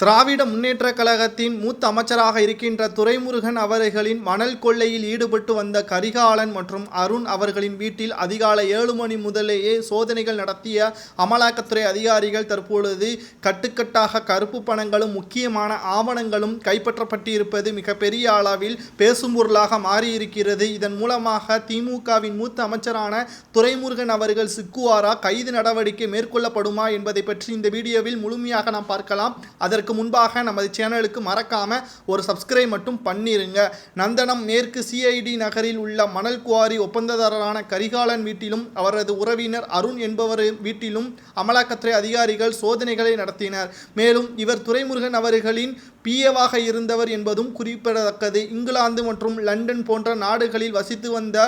திராவிட முன்னேற்ற கழகத்தின் மூத்த அமைச்சராக இருக்கின்ற துரைமுருகன் அவர்களின் மணல் கொள்ளையில் ஈடுபட்டு வந்த கரிகாலன் மற்றும் அருண் அவர்களின் வீட்டில் அதிகாலை ஏழு மணி முதலேயே சோதனைகள் நடத்திய அமலாக்கத்துறை அதிகாரிகள் தற்பொழுது கட்டுக்கட்டாக கருப்பு பணங்களும் முக்கியமான ஆவணங்களும் கைப்பற்றப்பட்டிருப்பது மிகப்பெரிய அளவில் பேசும் பொருளாக மாறியிருக்கிறது. இதன் மூலமாக திமுகவின் மூத்த அமைச்சரான துரைமுருகன் அவர்கள் சிக்குவாரா? கைது நடவடிக்கை மேற்கொள்ளப்படுமா என்பதை பற்றி இந்த வீடியோவில் முழுமையாக நாம் பார்க்கலாம். அதற்கு முன்பாக நமது சேனலுக்கு மறக்காம ஒரு சப்ஸ்கிரைப் மட்டும் பண்ணிருங்க. நந்தனம் மேற்கு சிஐடி நகரில் உள்ள மணல் குவாரி ஒப்பந்ததாரரான கரிகாலன் வீட்டிலும் அவரது உறவினர் அருண் என்பவர் வீட்டிலும் அமலாக்கத்துறை அதிகாரிகள் சோதனைகளை நடத்தினர். மேலும் இவர் துரைமுருகன் அவர்களின் பிஏவாக இருந்தவர் என்பதும் குறிப்பிடத்தக்கது. இங்கிலாந்து மற்றும் லண்டன் போன்ற நாடுகளில் வசித்து வந்த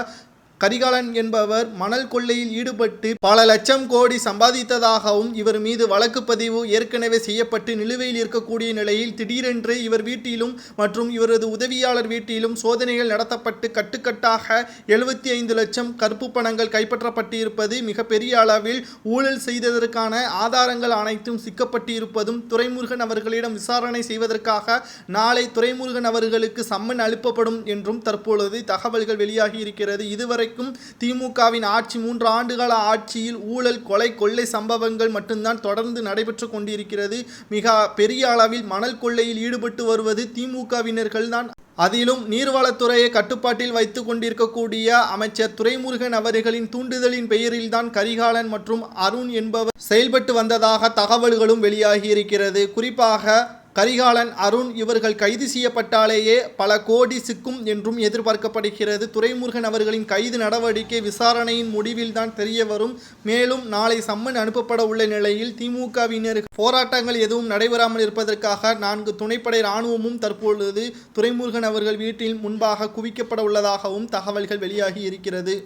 கரிகாலன் என்பவர் மணல் கொள்ளையில் ஈடுபட்டு பல லட்சம் கோடி சம்பாதித்ததாகவும் இவர் மீது வழக்கு பதிவு ஏற்கனவே செய்யப்பட்டு நிலுவையில் இருக்கக்கூடிய நிலையில் திடீரென்று இவர் வீட்டிலும் மற்றும் இவரது உதவியாளர் வீட்டிலும் சோதனைகள் நடத்தப்பட்டு கட்டுக்கட்டாக எழுபத்தி ஐந்து லட்சம் கருப்பு பணங்கள் கைப்பற்றப்பட்டிருப்பது மிகப்பெரிய அளவில் ஊழல் செய்ததற்கான ஆதாரங்கள் அனைத்தும் சிக்கப்பட்டிருப்பதும் துரைமுருகன் அவர்களிடம் விசாரணை செய்வதற்காக நாளை துரைமுருகன் அவர்களுக்கு சம்மன் அனுப்பப்படும் என்றும் தற்பொழுது தகவல்கள் வெளியாகி இருக்கிறது. இதுவரை வரைக்கும் திமுகவின் ஆட்சி மூன்று ஆண்டுகால ஆட்சியில் ஊழல் கொலை கொள்ளை சம்பவங்கள் மட்டும்தான் தொடர்ந்து நடைபெற்று கொண்டிருக்கிறது. மிக பெரிய அளவில் மணல் கொள்ளையில் ஈடுபட்டு வருவது திமுகவினர்கள் தான். அதிலும் நீர்வளத்துறையை கட்டுப்பாட்டில் வைத்து கொண்டிருக்கக்கூடிய அமைச்சர் துரைமுருகன் அவர்களின் தூண்டுதலின் பெயரில்தான் கரிகாலன் மற்றும் அருண் என்பவர் செயல்பட்டு வந்ததாக தகவல்களும் வெளியாகி இருக்கிறது. குறிப்பாக கரிகாலன் அருண் இவர்கள் கைது செய்யப்பட்டாலேயே பல கோடி சிக்கும் என்றும் எதிர்பார்க்கப்படுகிறது. துரைமுருகன் அவர்களின் கைது நடவடிக்கை விசாரணையின் முடிவில்தான் தெரிய வரும் மேலும் நாளை சம்மன் அனுப்பப்பட உள்ள நிலையில் திமுகவினர் போராட்டங்கள் எதுவும் நடைபெறாமல் இருப்பதற்காக நான்கு துணைப்படை இராணுவமும் தற்பொழுது துரைமுருகன் அவர்கள் வீட்டில் முன்பாக குவிக்கப்பட உள்ளதாகவும் தகவல்கள் வெளியாகி இருக்கிறது.